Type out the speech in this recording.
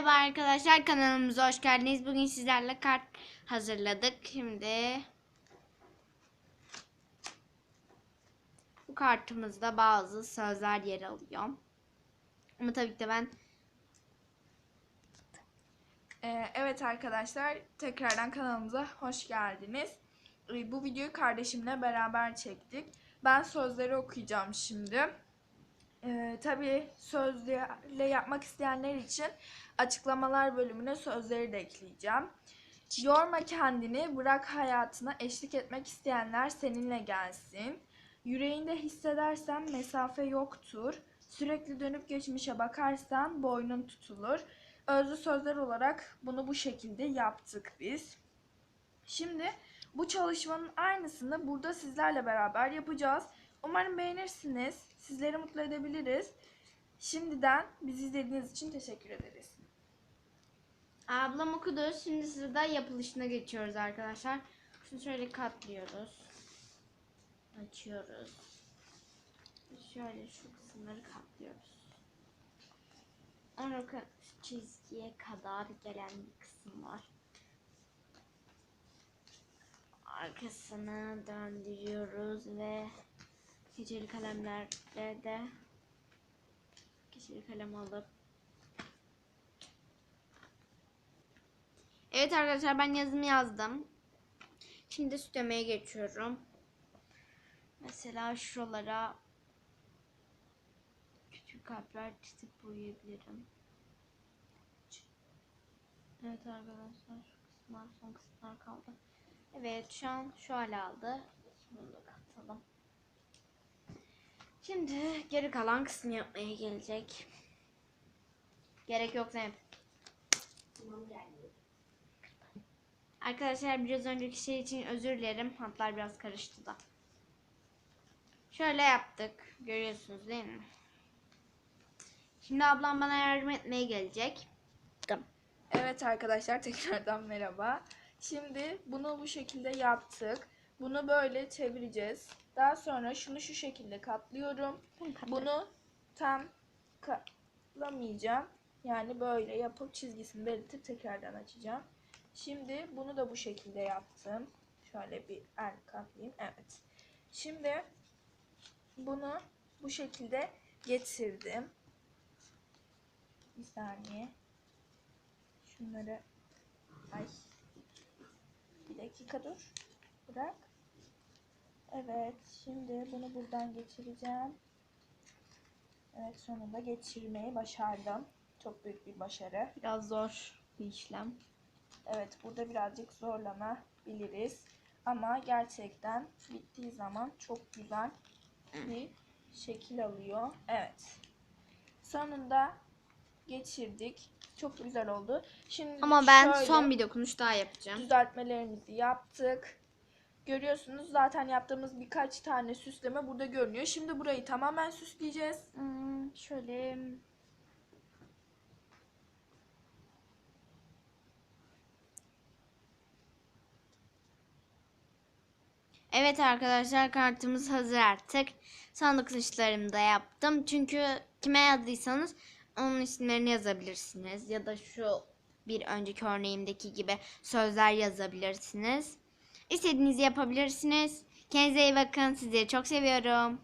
Merhaba arkadaşlar kanalımıza hoş geldiniz. Bugün sizlerle kart hazırladık. Şimdi bu kartımızda bazı sözler yer alıyor. Ama tabii ki de ben Ee, evet arkadaşlar tekrardan kanalımıza hoş geldiniz. Ee, Bu videoyu kardeşimle beraber çektik. Ben sözleri okuyacağım şimdi. Ee, tabii sözlerle yapmak isteyenler için açıklamalar bölümüne sözleri de ekleyeceğim. Yorma kendini, bırak hayatına eşlik etmek isteyenler seninle gelsin. Yüreğinde hissedersen mesafe yoktur. Sürekli dönüp geçmişe bakarsan boynun tutulur. Özlü sözler olarak bunu bu şekilde yaptık biz. Şimdi bu çalışmanın aynısını burada sizlerle beraber yapacağız. Umarım beğenirsiniz. Sizleri mutlu edebiliriz. Şimdiden bizi izlediğiniz için teşekkür ederiz. ablam okudu. Şimdi sırada yapılışına geçiyoruz arkadaşlar. Şunu şöyle katlıyoruz. Açıyoruz. Şöyle şu kısımları katlıyoruz. Sonra çizgiye kadar gelen bir kısım var. Arkasını döndürüyoruz ve keçeli kalemlerle de keçeli kalem alıp Evet arkadaşlar ben yazımı yazdım. Şimdi süslemeye geçiyorum. Mesela şuralara küçük kalpler çizip boyayabilirim. Evet arkadaşlar şu kısımlar son kısımlar kaldı. Evet şu an şu hale aldı. Bunu da katalım. Şimdi geri kalan kısmı yapmaya gelecek. Gerek yok Zeynep. Arkadaşlar biraz önceki şey için özür dilerim. Hatlar biraz karıştı da. Şöyle yaptık. Görüyorsunuz değil mi? Şimdi ablam bana yardım etmeye gelecek. Evet arkadaşlar tekrardan merhaba. Şimdi bunu bu şekilde yaptık. Bunu böyle çevireceğiz. Daha sonra şunu şu şekilde katlıyorum. Bunu tam katlamayacağım. Yani böyle yapıp çizgisini belirtip tekrardan açacağım. Şimdi bunu da bu şekilde yaptım. Şöyle bir el katlayayım. Evet. Şimdi bunu bu şekilde getirdim. Bir saniye. Şunları ay bir dakika dur. Bırak. Evet. Şimdi bunu buradan geçireceğim. Evet sonunda geçirmeyi başardım. Çok büyük bir başarı. Biraz zor bir işlem. Evet burada birazcık zorlanabiliriz. Ama gerçekten bittiği zaman çok güzel bir şekil alıyor. Evet. Sonunda geçirdik. Çok güzel oldu. Şimdi Ama ben şöyle son bir dokunuş daha yapacağım. düzeltmelerimizi yaptık. Görüyorsunuz zaten yaptığımız birkaç tane süsleme burada görünüyor. Şimdi burayı tamamen süsleyeceğiz. Hmm, şöyle Evet arkadaşlar kartımız hazır artık. Son dokunuşlarımı da yaptım. Çünkü kime yazdıysanız onun isimlerini yazabilirsiniz. Ya da şu bir önceki örneğimdeki gibi sözler yazabilirsiniz. İstediğinizi yapabilirsiniz. Kendinize iyi bakın. Sizleri çok seviyorum.